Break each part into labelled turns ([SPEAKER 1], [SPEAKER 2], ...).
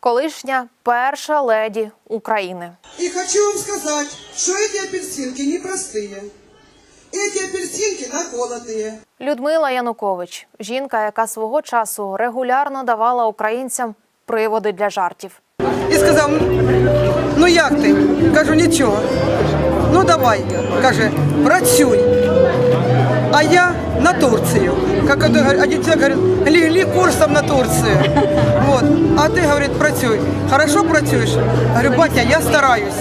[SPEAKER 1] колишня перша леді України.
[SPEAKER 2] И хочу вам сказать, что эти апельсинки непростые. Эти апельсинки наколотые.
[SPEAKER 1] Людмила Янукович, жінка, яка свого часу регулярно давала українцям приводи для жартів.
[SPEAKER 2] І сказав, ну як ти? Кажу, нічого. Ну давай, каже, працюй. А я на Турцію. Как один человек говорит, легли курсом на Турцию. Вот. А ты, говорит, працюй. Хорошо працюєш? Говорю, батя, я стараюсь.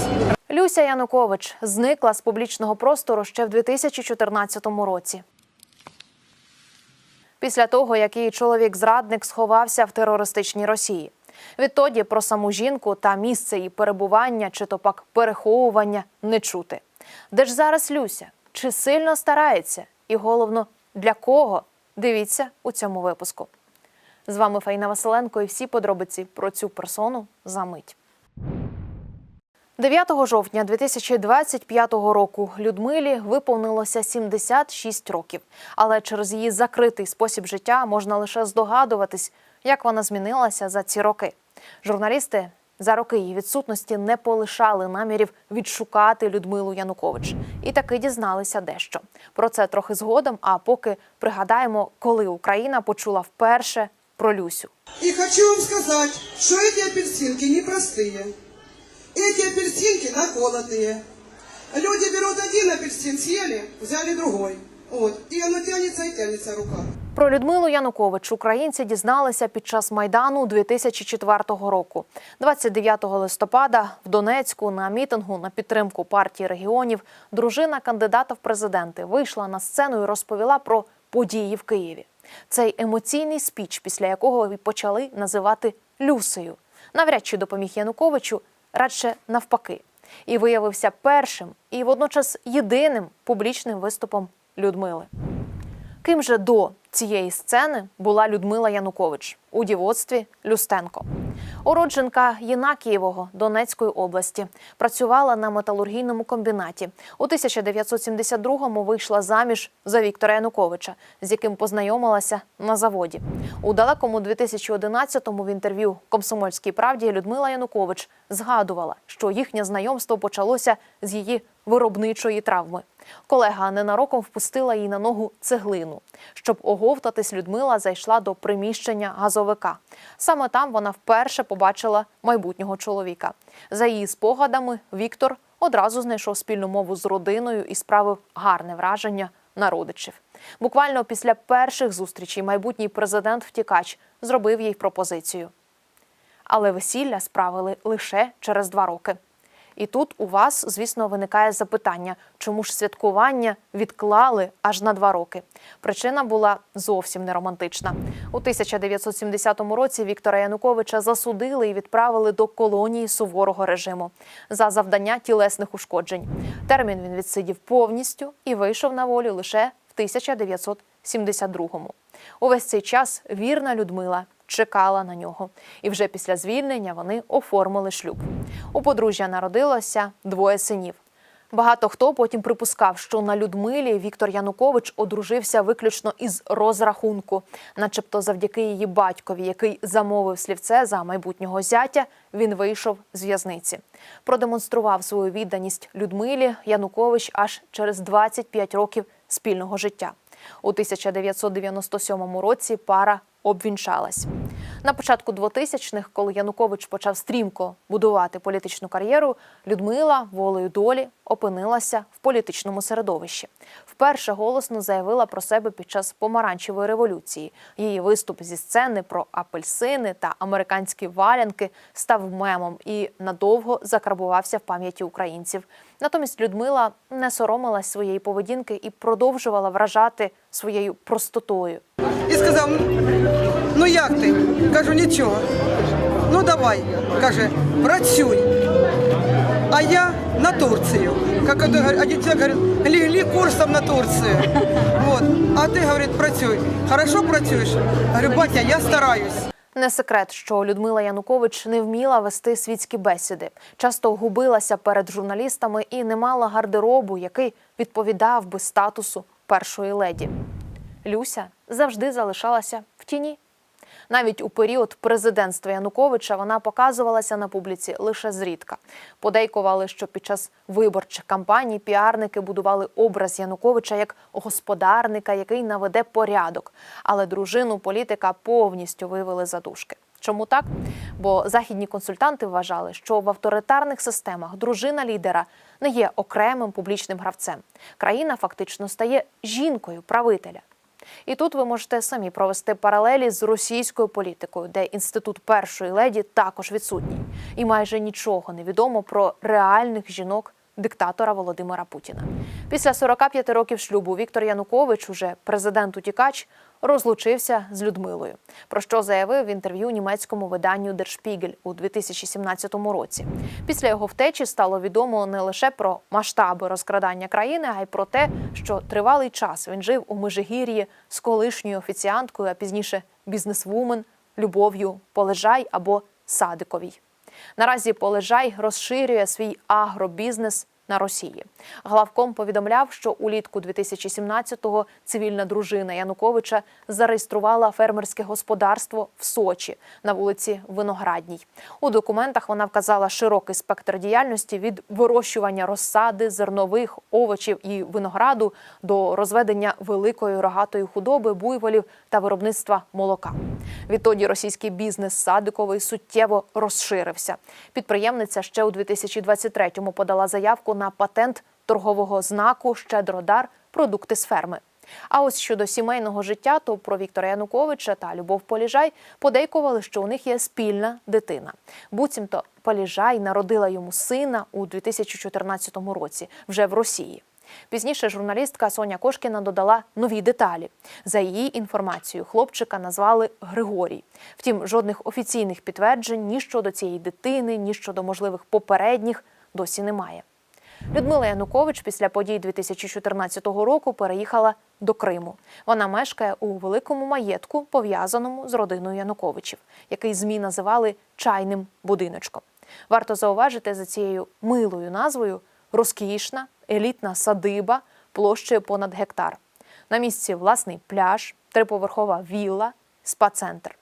[SPEAKER 1] Люся Янукович зникла з публічного простору ще в 2014 році. Після того, як її чоловік-зрадник сховався в терористичній Росії. Відтоді про саму жінку та місце її перебування чи то пак переховування не чути. Де ж зараз Люся? Чи сильно старається? І головно, для кого? Дивіться у цьому випуску. З вами Фаїна Василенко і всі подробиці про цю персону за мить. 9 жовтня 2025 року Людмилі виповнилося 76 років. Але через її закритий спосіб життя можна лише здогадуватись, як вона змінилася за ці роки. Журналісти за роки її відсутності не полишали намірів відшукати Людмилу Янукович. І таки дізналися дещо. Про це трохи згодом. А поки пригадаємо, коли Україна почула вперше про Люсю.
[SPEAKER 2] И хочу вам сказать, что эти апельсинки непростые. Эти апельсинки наколотые. Люди берут один апельсин, съели, взяли другой. Вот. И оно тянется и тянется рука.
[SPEAKER 1] Про Людмилу Янукович українці дізналися під час майдану 2004 року. 29 листопада в Донецьку на мітингу на підтримку партії регіонів дружина кандидата в президенти вийшла на сцену і розповіла про події в Києві. Цей емоційний спіч, після якого почали називати Люсею, навряд чи допоміг Януковичу, радше навпаки, і виявився першим і водночас єдиним публічним виступом Людмили. Ким же до цієї сцени була Людмила Янукович у дівоцтві Люстенко. Уродженка Єнакієвого Донецької області працювала на металургійному комбінаті. У 1972-му вийшла заміж за Віктора Януковича, з яким познайомилася на заводі. У далекому 2011-му в інтерв'ю Комсомольській правді Людмила Янукович згадувала, що їхнє знайомство почалося з її виробничої травми. Колега ненароком впустила їй на ногу цеглину. Щоб оговтатись, Людмила зайшла до приміщення газовика. Саме там вона вперше побачила майбутнього чоловіка. За її спогадами, Віктор одразу знайшов спільну мову з родиною і справив гарне враження на родичів. Буквально після перших зустрічей майбутній президент втікач зробив їй пропозицію. Але весілля справили лише через два роки. І тут у вас, звісно, виникає запитання, чому ж святкування відклали аж на два роки. Причина була зовсім не романтична. У 1970 році Віктора Януковича засудили і відправили до колонії суворого режиму за завдання тілесних ушкоджень. Термін він відсидів повністю і вийшов на волю лише в 1972-му. Увесь цей час вірна Людмила чекала на нього. І вже після звільнення вони оформили шлюб. У подружжя народилося двоє синів. Багато хто потім припускав, що на Людмилі Віктор Янукович одружився виключно із розрахунку, начебто завдяки її батькові, який замовив слівце за майбутнього зятя, він вийшов з в'язниці. Продемонстрував свою відданість Людмилі Янукович аж через 25 років спільного життя. У 1997 році пара обвінчалась. На початку 2000-х, коли Янукович почав стрімко будувати політичну кар'єру, Людмила волею долі опинилася в політичному середовищі. Вперше голосно заявила про себе під час помаранчевої революції. Її виступ зі сцени про апельсини та американські валянки став мемом і надовго закарбувався в пам'яті українців. Натомість Людмила не соромилась своєї поведінки і продовжувала вражати своєю простотою.
[SPEAKER 2] І сказав, ну як ти? Кажу, нічого. Ну давай, каже, працюй. А я на Турцію. Как один человек говорит, легли курсом на Турцию. Вот. А ты, говорит, працюй. Хорошо працюєш? Говорю, батя, я стараюсь.
[SPEAKER 1] Не секрет, що Людмила Янукович не вміла вести світські бесіди, часто губилася перед журналістами і не мала гардеробу, який відповідав би статусу першої леді. Люся завжди залишалася в тіні. Навіть у період президентства Януковича вона показувалася на публіці лише зрідка. Подейкували, що під час виборчих кампаній піарники будували образ Януковича як господарника, який наведе порядок. Але дружину політика повністю вивели за дужки. Чому так? Бо західні консультанти вважали, що в авторитарних системах дружина лідера не є окремим публічним гравцем. Країна фактично стає жінкою правителя. І тут ви можете самі провести паралелі з російською політикою, де інститут першої леді також відсутній, і майже нічого не відомо про реальних жінок диктатора Володимира Путіна. Після 45 років шлюбу Віктор Янукович, уже президент утікач, розлучився з Людмилою. Про що заявив в інтерв'ю німецькому виданню Spiegel у 2017 році. Після його втечі стало відомо не лише про масштаби розкрадання країни, а й про те, що тривалий час він жив у Межигір'ї з колишньою офіціанткою, а пізніше бізнесвумен Любов'ю Полежай або Садиковій. Наразі Полежай розширює свій агробізнес на Росії. Главком повідомляв, що улітку 2017-го цивільна дружина Януковича зареєструвала фермерське господарство в Сочі на вулиці Виноградній. У документах вона вказала широкий спектр діяльності від вирощування розсади, зернових, овочів і винограду до розведення великої рогатої худоби, буйволів та виробництва молока. Відтоді російський бізнес Садиковий суттєво розширився. Підприємниця ще у 2023-му подала заявку на патент торгового знаку Щедродар продукти з ферми. А ось щодо сімейного життя, то про Віктора Януковича та Любов Поліжай подейкували, що у них є спільна дитина. Буцімто Поліжай народила йому сина у 2014 році, вже в Росії. Пізніше журналістка Соня Кошкіна додала нові деталі. За її інформацією, хлопчика назвали Григорій. Втім, жодних офіційних підтверджень ні щодо цієї дитини, ні щодо можливих попередніх досі немає. Людмила Янукович після подій 2014 року переїхала до Криму. Вона мешкає у великому маєтку, пов'язаному з родиною Януковичів, який змі називали чайним будиночком. Варто зауважити за цією милою назвою розкішна елітна садиба площею понад гектар. На місці власний пляж, триповерхова вілла, спа-центр.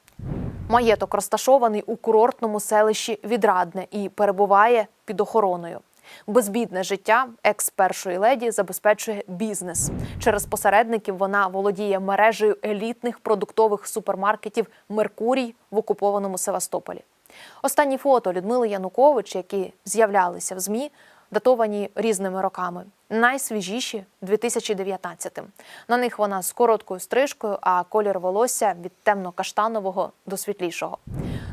[SPEAKER 1] Маєток розташований у курортному селищі Відрадне і перебуває під охороною. Безбідне життя екс першої леді забезпечує бізнес. Через посередників вона володіє мережею елітних продуктових супермаркетів Меркурій в окупованому Севастополі. Останні фото Людмили Янукович, які з'являлися в ЗМІ, датовані різними роками. Найсвіжіші 2019-м. На них вона з короткою стрижкою, а колір волосся від темно-каштанового до світлішого.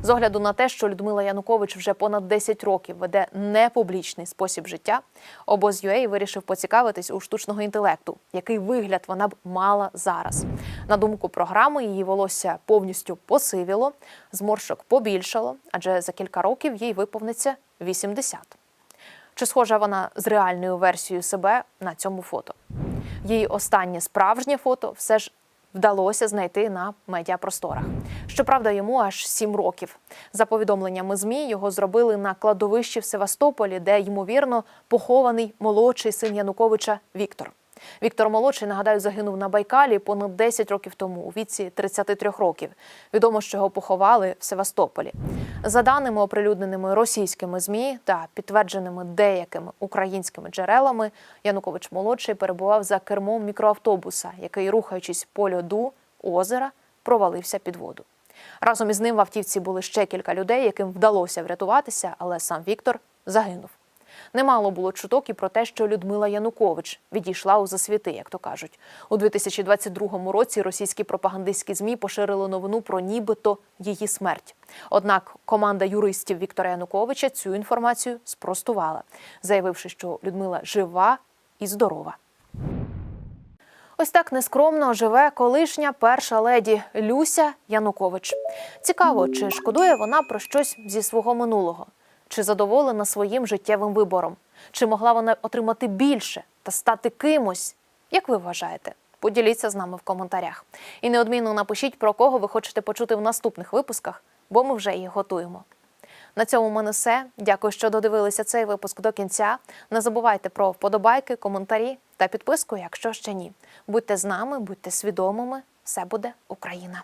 [SPEAKER 1] З огляду на те, що Людмила Янукович вже понад 10 років веде непублічний спосіб життя, обоз.UA вирішив поцікавитись у штучного інтелекту, який вигляд вона б мала зараз. На думку програми, її волосся повністю посивіло, зморшок побільшало, адже за кілька років їй виповниться 80. Чи схожа вона з реальною версією себе на цьому фото? Її останнє справжнє фото все ж вдалося знайти на медіапросторах. Щоправда, йому аж сім років. За повідомленнями ЗМІ, його зробили на кладовищі в Севастополі, де ймовірно похований молодший син Януковича Віктор. Віктор молодший, нагадаю, загинув на Байкалі понад 10 років тому, у віці 33 років. Відомо, що його поховали в Севастополі. За даними, оприлюдненими російськими змі та підтвердженими деякими українськими джерелами, Янукович молодший перебував за кермом мікроавтобуса, який, рухаючись по льоду озера, провалився під воду. Разом із ним в автівці були ще кілька людей, яким вдалося врятуватися, але сам Віктор загинув. Немало було чуток і про те, що Людмила Янукович відійшла у засвіти, як то кажуть. У 2022 році російські пропагандистські змі поширили новину про нібито її смерть. Однак команда юристів Віктора Януковича цю інформацію спростувала, заявивши, що Людмила жива і здорова. Ось так нескромно живе колишня перша леді Люся Янукович. Цікаво, чи шкодує вона про щось зі свого минулого, чи задоволена своїм життєвим вибором, чи могла вона отримати більше та стати кимось? Як ви вважаєте? Поділіться з нами в коментарях. І неодмінно напишіть, про кого ви хочете почути в наступних випусках, бо ми вже їх готуємо. На цьому в мене все. Дякую, що додивилися цей випуск до кінця. Не забувайте про вподобайки, коментарі та підписку, якщо ще ні. Будьте з нами, будьте свідомими. Все буде Україна.